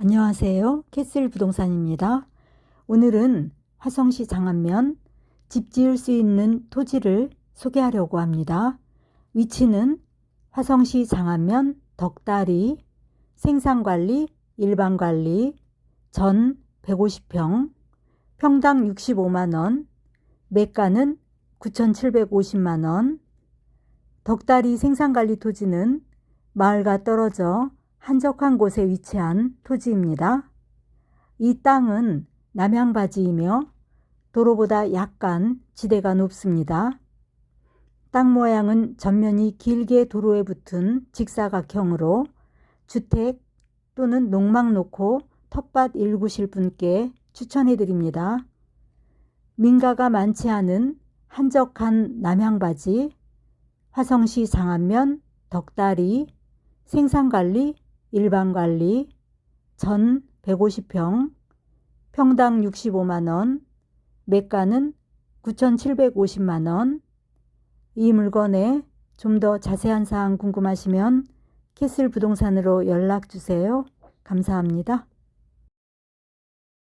안녕하세요. 캐슬 부동산입니다. 오늘은 화성시 장안면 집 지을 수 있는 토지를 소개하려고 합니다. 위치는 화성시 장안면 덕다리 생산관리, 일반관리 전 150평, 평당 65만원, 매가는 9,750만원, 덕다리 생산관리 토지는 마을과 떨어져 한적한 곳에 위치한 토지입니다. 이 땅은 남양바지이며 도로보다 약간 지대가 높습니다. 땅 모양은 전면이 길게 도로에 붙은 직사각형으로 주택 또는 농막 놓고 텃밭 일구실 분께 추천해 드립니다. 민가가 많지 않은 한적한 남양바지, 화성시 장안면 덕다리, 생산관리, 일반관리, 전 150평, 평당 65만원, 매가는 9,750만원. 이 물건에 좀 더 자세한 사항 궁금하시면 캐슬 부동산으로 연락 주세요. 감사합니다.